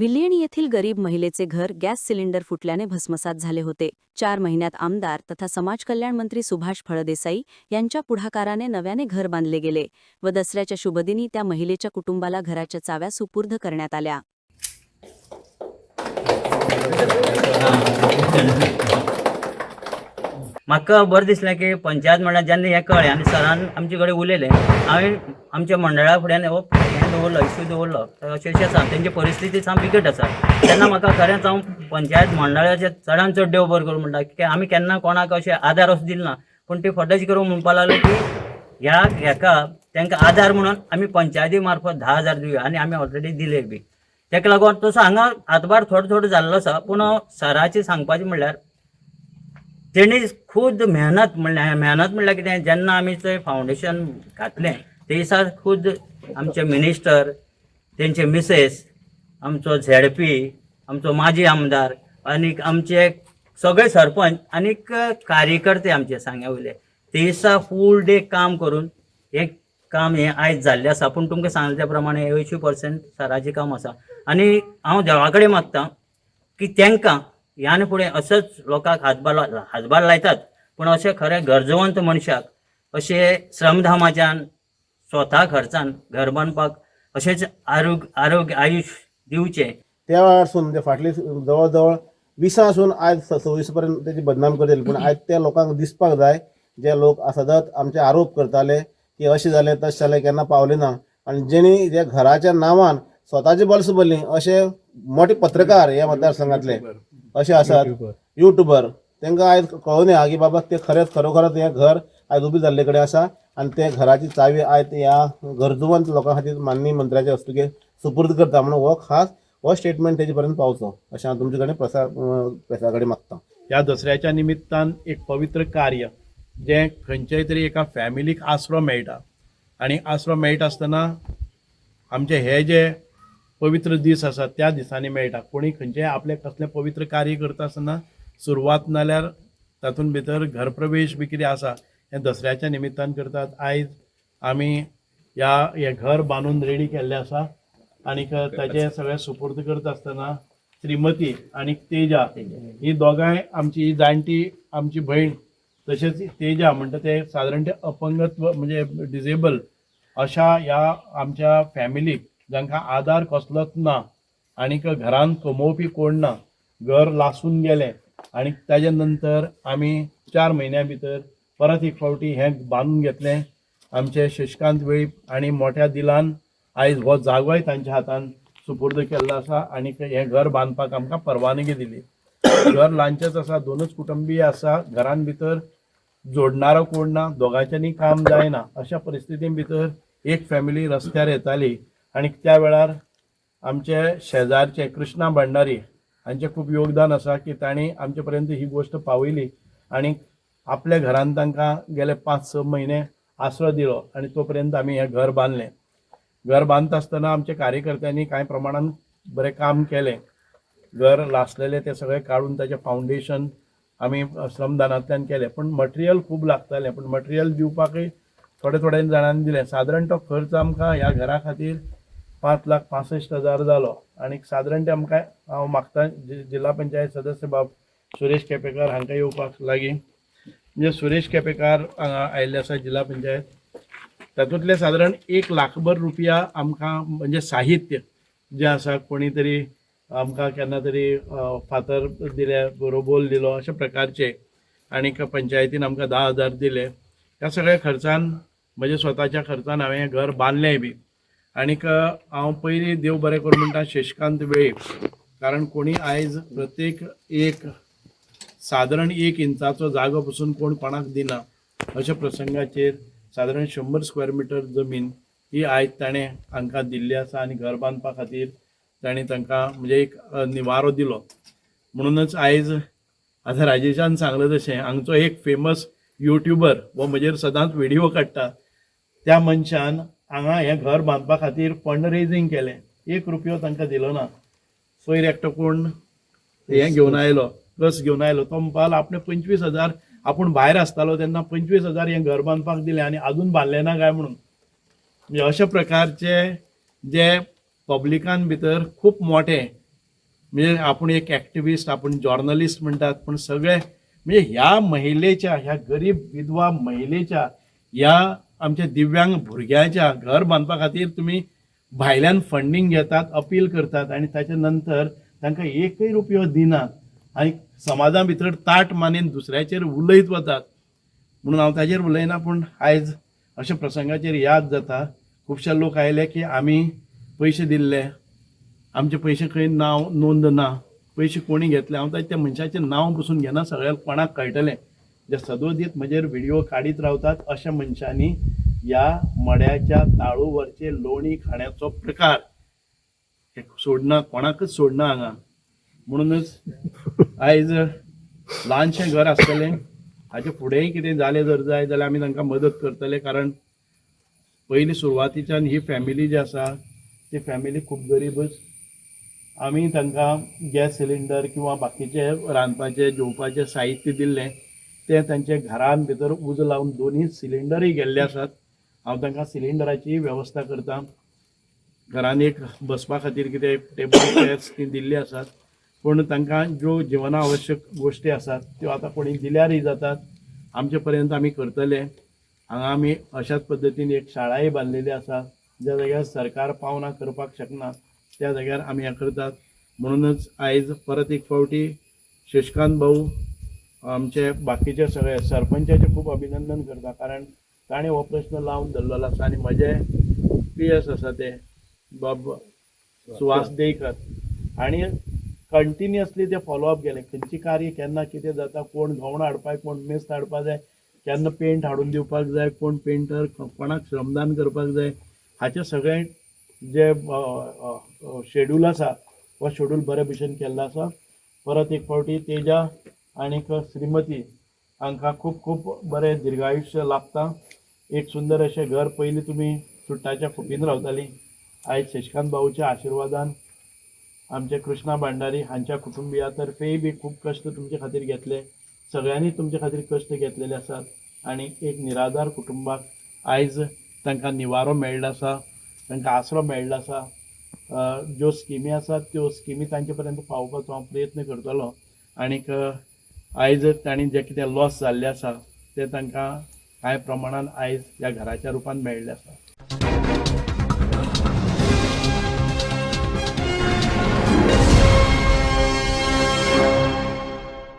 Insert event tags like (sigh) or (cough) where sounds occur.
विल्हेणी येथील गरीब महिलेचे घर गॅस सिलेंडर फुटल्याने भस्मसात झाले होते. चार महिन्यात आमदार तथा समाज कल्याण मंत्री सुभाष फळदेसाई यांच्या पुढाकाराने नव्याने घर बांधले गेले व दसऱ्याच्या शुभदिनी त्या महिलेच्या कुटुंबाला घराच्या चाव्या सुपूर्द करण्यात आल्या. (laughs) म्हाका बरं दिसलें की पंचायत म्हणल्यार जेन्ना हें कळ्ळें आनी सरान आमचे कडेन उलयलें. हांवें आमच्या मंडळा फुड्यान हो हें दवरलो इश्यू दवरलो. अशें अशें आसा. तेंची परिस्थिती साम बिकट आसा. तेन्ना म्हाका खरेंच हांव पंचायत मंडळाचे चडान चड देव बरें करूं म्हणटा की आमी केन्ना कोणाक अशें आदार असो दिलो ना पूण ती फटाशी करून म्हणपाक लागलो की ह्या हेका तांकां आदार म्हणून आमी पंचायती मार्फत धा हजार दिवया आनी आमी ऑलरेडी दिले बी. तेका लागून तसो हांगा हातभार थोडो थोडो जाल्लो आसा पूण सराची सांगपाचें म्हणल्यार तेणी खूद मेहनत म्हणल्यार मेहनत म्हणल्यार कितें जेन्ना आमी थंय फावंडेशन घातलें ते दिसा खूद आमचे मिनिस्टर तेंचे मिसेस आमचो झेडपी आमचो माजी आमदार आनीक आमचे सगळे सरपंच आनीक कार्यकर्ते आमचे सांग्या वयले ते दिसा फूल डे काम करून हे काम हें आयज जाल्लें आसा पूण तुमकां सांगले त्या प्रमाणे अंयशीं पर्सेंट सराचें काम आसा आनी हांव देवा कडेन मागतां की तेंकां ह्यान फुडें असोच लोकांक हातभार हातभार लायतात. पूण अशें खरे गरजवंत मनशाक अशें श्रमधामाच्यान स्वता खर्चान घर बांदपाक अशेंच आरोग्य आरोग्य आयुश्य दिवचें. त्या वेळारसून म्हणजे फाटली जवळ जवळ विसासून आयज स- सव्वीस पर्यंत तेची बदनाम करतली पूण आयज त्या लोकांक दिसपाक जाय जे लोक सदांच आमचे आरोप करताले की अशें जालें तशें जालें केन्ना पावले ना. आनी जेणी जे घराच्या नांवान स्वताची बल्स भरली अशे मोठे पत्रकार ह्या मतदारसंघातले अशे आसात युट्यूबर तांकां आयज कळून येहा की बाबा ते खरेंच खरोखरच हें घर आयज उबी जाल्ले कडेन आसा आनी ते घराची चावी आयज ह्या गरजुवंत लोकां खातीर माननीय मंत्र्याच्या हस्तुके सुपूर्द करता म्हणून हो खास हो स्टेटमेंट तेजे पर्यंत पावचो अशें हांव तुमचे कडेन प्रसार अं, प्रेसा कडेन मागतां. ह्या दसऱ्याच्या निमित्तान एक पवित्र कार्य जें खंयच्याय तरी एका फॅमिलीक आसरो मेळटा. आनी आसरो मेळटा आसतना आमचे हे जे पवित्र दीस आसा त्या दिसांनी मेळटा. कोणी खंयचेय आपले कसलें पवित्र कार्य करता आसतना सुरवात नाल्यार तातूंत भितर घरप्रवेश बी कितें आसा हें दसऱ्याच्या निमित्तान करतात. आयज आमी ह्या हें घर बांदून रेडी केल्लें आसा आनीक ताचे सगळें सुपूर्द करता आसतना श्रीमती आनी तेजा ही दोगांय आमची ही जाणटी आमची भयण तशेंच तेजा म्हणटा ते सादारण ते अपंगत्व म्हणजे डिजेबल अशा ह्या आमच्या फॅमिलीक जांकां आदार कसलोच ना आनीक घरान कमोवपी कोण ना घर लासून गेलें. आनी ताजे नंतर आमी चार म्हयन्या भितर परत एक फावटी हें बांदून घेतलें. आमचे शशिकांत वेळीप आनी मोठ्या दिलान आयज हो जागोय तांच्या हातान सुपूर्द केल्लो आसा. आनीक हें घर बांदपाक आमकां परवानगी दिली. घर ल्हानचेंच आसा दोनूच कुटुंबीय आसा. घरान भितर जोडणारो कोण ना दोगांच्यांनी काम जायना. अशा परिस्थितीन भितर एक फॅमिली रस्त्यार येताली. आनी त्या वेळार आमचे शेजारचे कृष्णा भंडारी हांचें खूब योगदान आसा की तांणी आमचे पर्यंत ही गोश्ट पावयली आनी आपल्या घरान तांकां गेले पांच स म्हयने आसरो दिलो आनी तो पर्यंत आमी हें घर बांदलें घर बांदता आसतना आमच्या कार्यकर्त्यांनी कांय प्रमाणान बरें काम केलें. घर लासलेलें तें सगळें काडून ताचें फावंडेशन आमी श्रमदानांतल्यान केलें. पूण मटेरियल खूब लागतालें पूण मटेरियल दिवपाकय थोडे थोड्या जाणांनी दिलें. सादारण तो खर्च आमकां ह्या घरा खातीर पांच लाख पासश्ट हजार जालो आणि सादारण ते आमकां हांव मागता जिल्हा जिल्ला पंचायत सदस्य बाब सुरेश केपेकार हांकां येवपाक लागीं. म्हणजे सुरेश केपेकार हांगा आयिल्ले आसा जिल्ला पंचायत. तातूंतले सादारण एक लाखभर रुपया आमकां म्हणजे साहित्य जें आसा कोणी तरी आमकां केन्ना तरी फातर दिले बरोबोल दिलो अशा प्रकारचे. आनीक पंचायतीन आमकां धा हजार दिले. ह्या सगळ्या खर्चान म्हज्या स्वताच्या खर्चान हांवें घर बांदलें बी. आनीक हांव पयलीं देव बरें करूं म्हणटा शशिकांत वेळीप कारण कोणी आयज प्रत्येक एक सादारण एक इंचाचो जागो पसून कोण कोणाक दिना अशा प्रसंगाचेर सादारण शंबर स्क्वेअर मिटर जमीन ही आयज ताणें हांकां दिल्ली आसा आनी घर बांदपा खातीर ताणें तांकां म्हणजे एक निवारो दिलो. म्हणूनच आयज आतां राजेशान सांगलें तशें हांगचो एक फेमस युट्यूबर हो म्हजेर सदांच व्हिडिओ काडटा त्या मनशान हांगा हें घर बांदपा खातीर फंड रेजींग केलें. एक रुपयो तांकां दिलो ना. पयर एकटो कोण? हें घेवन आयलो. कस घेवन आयलो. तो म्हणपाक आपणे पंचवीस हजार आपूण भायर आसतालो तेन्ना पंचवीस हजार हें घर बांदपाक दिलें आनी आजून बांदलें ना काय म्हणून. म्हणजे अशा प्रकारचे जे पब्लिकान भितर खूब मोठे म्हणजे आपण एक ॲक्टिव्हिस्ट आपण जॉर्नलिस्ट म्हणतात पण सगळे म्हणजे ह्या महिलेच्या ह्या गरीब विधवा महिलेच्या ह्या आमच्या दिव्यांग भुरग्याच्या घर बांदपा खातीर तुमी भायल्यान फंडींग घेतात अपील करतात आणि ताच्या नंतर तांकां एकय रुपयो दिनात आनी समाजा भितर ताट मानेन दुसऱ्याचेर उलयत वतात. म्हणून हांव ताचेर उलयना पूण आयज अशा प्रसंगाचेर याद जाता. खुबशे लोक आयले की आमी पयशे दिल्ले. आमचे पयशे खंय नांव नोंद ना पयशे कोणी घेतले? हांव त्या मनशाचें नांव पसून घेना सगळ्याक कोणाक कळटलें. जे सदोदित म्हजेर व्हिडिओ काडीत रावतात अशा मनशांनी ह्या मड्याच्या ताळूवरचे लोणी खाण्याचो प्रकार. हे सोडना कोणाकच सोडना हांगा म्हणूनच आयज ल्हानशें घर आसतलें हाचे फुडेंय कितें जालें जर जाय जाल्यार आमी तांकां मदत करतले कारण पयलीं सुरवातीच्यान ही फॅमिली जी आसा ती फॅमिली खूब गरीबच. आमी तांकां गॅस सिलिंडर किंवा बाकीचे रांदपाचे जेवपाचे साहित्य दिल्लें ते तांचे घरान भितर उज लावन दोन्ही सिलिंडरय गेल्ले आसात हांव तांकां सिलिंडराची वेवस्था करतां घरान एक बसपा खातीर कितें टेबल चेअर्स ती (coughs) दिल्ली आसात पूण तांकां ज्यो जिवना आवश्यक गोश्टी आसात त्यो आतां कोणी दिल्यारय जातात. आमचे पर्यंत आमी करतले. हांगा आमी अशाच पद्दतीन एक शाळाय बांदलेली आसा ज्या जाग्यार सरकार पावना करपाक शकना त्या जाग्यार आमी हें करतात. म्हणूनच आयज परत एक फावटी शशिकांत भाऊ आमचे बाकीचे सगळे सरपंचाचे खूब अभिनंदन करता कारण ताणें हो प्रश्न लावन धरलेलो आसा आनी म्हजे पी एस आसा ते बाब सुहास देयकर आनी कंटिन्युअसली ते फॉलोअप केले. खंयची कार्य केन्ना कितें जाता कोण गवणां हाडपाक कोण मेस्त हाडपाक जाय केन्ना पेंट हाडून दिवपाक जाय कोण पेंटर कोणाक श्रमदान करपाक जाय हाचे सगळें जे शेड्यूल आसा हो शेड्यूल बरे भशेन केल्लो आसा. परत एक फावटी तेजा आनीक श्रीमती हांकां खूब खूब बरें दिर्घायुश्य लाभता. एक सुंदर अशें घर पयलीं तुमी चुट्टाच्या खोपीन रावतालीं. आयज शशिकांत भाऊच्या आशिर्वादान. आमचे कृष्णा भांडारी हांच्या कुटुंबिया तर्फेय बी खूब कश्ट तुमचे खातीर घेतले. सगळ्यांनी तुमचे खातीर कश्ट घेतलेले आसात. आनी एक निराधार कुटुंबाक आयज तांकां निवारो मेळ्ळो आसा तांकां आसरो मेळ्ळो आसा. ज्यो स्किमी आसात त्यो स्किमी तांचे पर्यंत पावोवपाचो हांव प्रयत्न करतलो. आनीक आयज तांणी जे कितें लॉस जाल्ले आसा ते तांकां कांय प्रमाणान आयज ह्या घराच्या रुपान मेळ्ळें आसा